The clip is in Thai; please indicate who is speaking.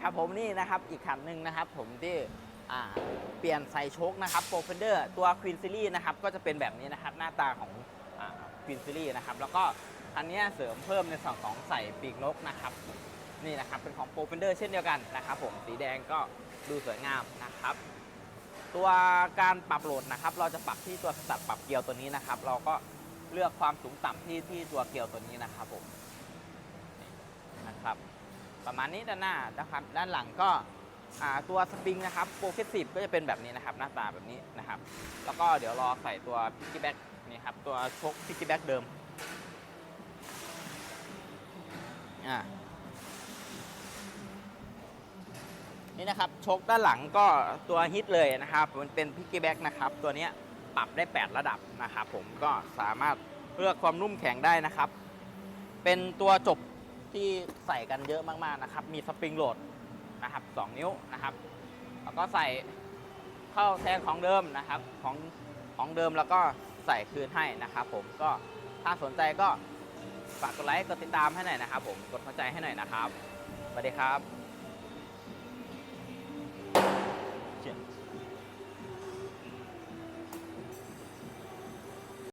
Speaker 1: ครับผมนี่นะครับอีกคันหนึ่งนะครับผมที่เปลี่ยนใส่โชคนะครับโปรเฟนเดอร์ตัว Queen Series นะครับก็จะเป็นแบบนี้นะครับหน้าตาของอ่า Queen Series นะครับแล้วก็คันนี้เสริมเพิ่มในส่วนของใส่ปีกนกนะครับนี่นะครับเป็นของโปรเฟนเดอร์เช่นเดียวกันนะครับผมสีแดงก็ดูสวยงามนะครับ ตัวการปรับโหลดนะครับ เราจะปรับที่ตัวสตัดปรับเกลียวตัวนี้นะครับ เราก็เลือกความสูงต่ำที่ที่ตัวเกลียวตัวนี้นะครับผมนะครับ ประมาณนี้ด้านหน้านะครับ ด้านหลังก็ตัวสปริงนะครับโปรเฟสซีฟก็จะเป็นแบบนี้นะครับ หน้าตาแบบนี้นะครับ แล้วก็เดี๋ยวรอใส่ตัวพิกกี้แบ็กนี่ครับ ตัวชกพิกกี้แบ็กเดิมอ่านี่นะครับชกด้านหลังก็ตัวฮิตเลยนะครับ มันเป็นพิกกี้แบ็กนะครับ ตัวนี้ปรับได้ 8 ระดับนะครับผมก็สามารถเลือกความนุ่มแข็งได้นะครับ เป็นตัวจบ ที่ใส่กันเยอะมากๆนะครับ มีสปริงโหลดนะครับ 2 นิ้วนะครับ แล้วก็ใส่เข้าแทนของเดิมนะครับของของเดิมแล้วก็ใส่คืนให้นะครับ ผมก็ถ้าสนใจก็ฝากกดไลค์กดติดตามให้หน่อยนะครับ ผมกดหัวใจให้หน่อยนะครับสวัสดีครับ